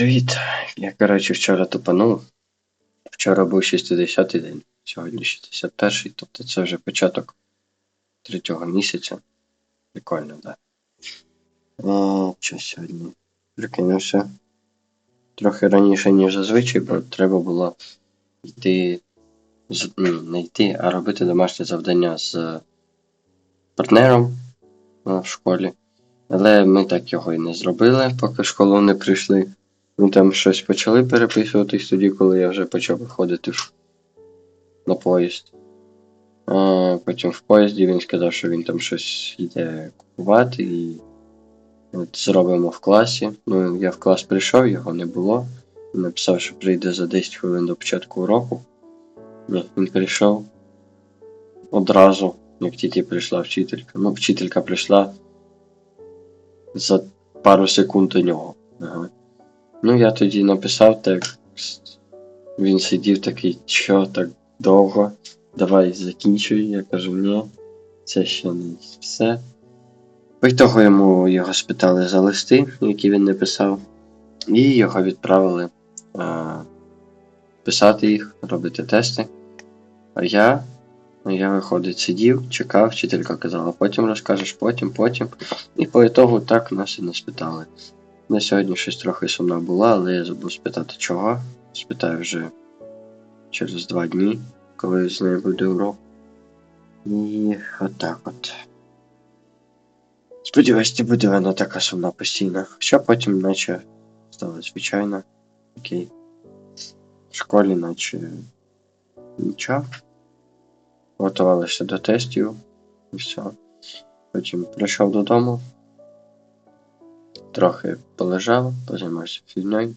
Привіт. Я, коротше, вчора тупанув. Вчора був 60-й день, сьогодні 61-й, тобто це вже початок третього місяця. Прикольно, так. Да. Що сьогодні? Прикинувся. Трохи раніше, ніж зазвичай, бо треба було йти. З... Не йти, а робити домашнє завдання з партнером в школі. Але ми так його і не зробили, поки в школу не прийшли. Ми там щось почали переписуватись тоді, коли я вже почав виходити на поїзд. А потім в поїзді він сказав, що він там щось йде купувати і от зробимо в класі. Ну, я в клас прийшов, його не було. Він написав, що прийде за 10 хвилин до початку уроку. Він прийшов одразу, як тільки прийшла вчителька. Ну, вчителька прийшла за пару секунд до нього. Ага. Ну, я тоді написав текст. Він сидів такий, що так довго, давай закінчуй. Я кажу, ні, це ще не все. По того йому його спитали за листи, які він написав, і його відправили а, писати їх, робити тести. А я, я виходить, сидів, чекав, вчителька казала, потім розкажеш, потім, потім. І по ітогу так нас і не спитали. На сьогодні щось трохи сумна була, але я забув спитати чого. Спитаю вже через два дні, коли з нею буде урок. І отак от. Сподіваюсь, не буде вона така сумна постійно. Хоча потім наче стало звичайно. Окей. В школі наче нічого. Готувалися до тестів і все. Потім прийшов додому. Трохи полежав, позаймався фігньою.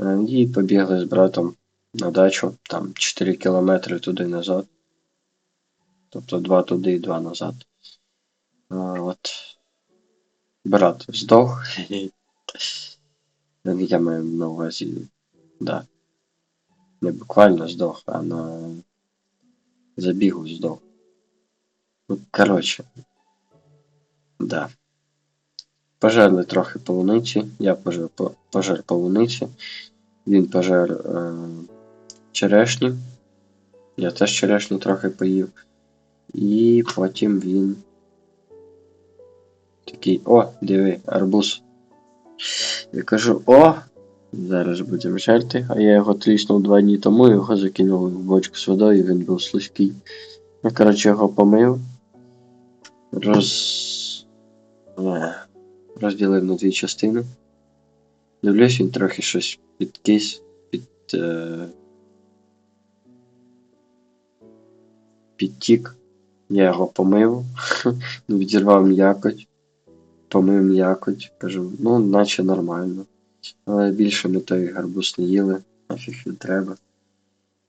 Е, І побігли з братом на дачу, там 4 кілометри туди назад. Тобто 2 туди і 2 назад. От. Брат здох. Я маю на увазі, да. Не буквально здох, а на забігу здох. Ну, коротше. Да. Пожерли трохи полуниці. Я пожер, пожер полуниці. Він пожер е, черешні. Я теж черешні трохи поїв. І потім він. Такий, о, диви, арбуз. Я кажу, о! Зараз будемо жерти, а я його тріснув два дні тому, його закинули в бочку з водою, він був слизький. Я, коротше, його помив. Роз. Не розділив на дві частини. Дивлюсь, він трохи щось підкис, під. Е... Підтік. Я його помив, відірвав м'якоть, помив м'якоть, кажу, ну, наче нормально. Але більше ми той гарбуз не їли, нафіг він треба.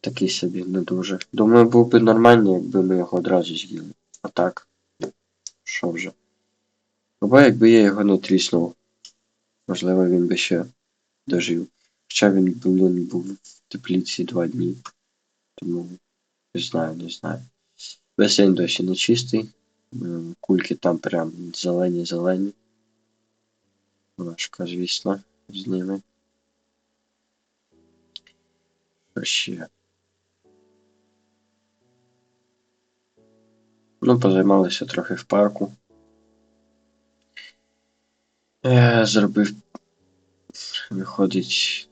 Такий собі не дуже. Думаю, був би нормально, якби ми його одразу з'їли. А так, що вже. Або якби я його не тріснув, можливо, він би ще дожив. Хоча він блин, був в тепліці два дні. Тому не знаю, не знаю. Басейн досі не чистий. Кульки там прям зелені-зелені. Важко, звісно, з ними. Що ще? Ну, позаймалися трохи в парку. Я зробив, виходить,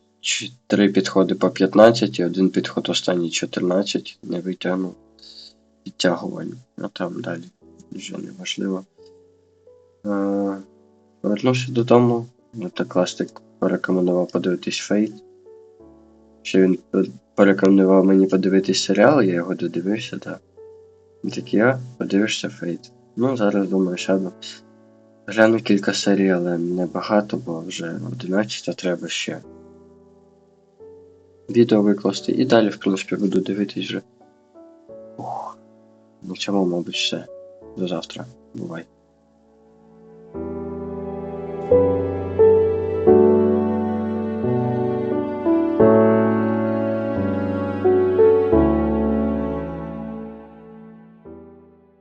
три підходи по 15 і один підход останній 14. Не витягнув підтягування. А там далі вже не важливо. Повернувся додому. Мотокластик порекомендував подивитись фейт. Ще він порекомендував мені подивитись серіал, я його додивився, так. І так я подивишся фейт. Ну, зараз думаю, сяду. Гляну кілька серій, але не багато, бо вже 11 треба ще відео викласти. І далі, в принципі, буду дивитись вже. Ух. На цьому, мабуть, все. До завтра. Бувай.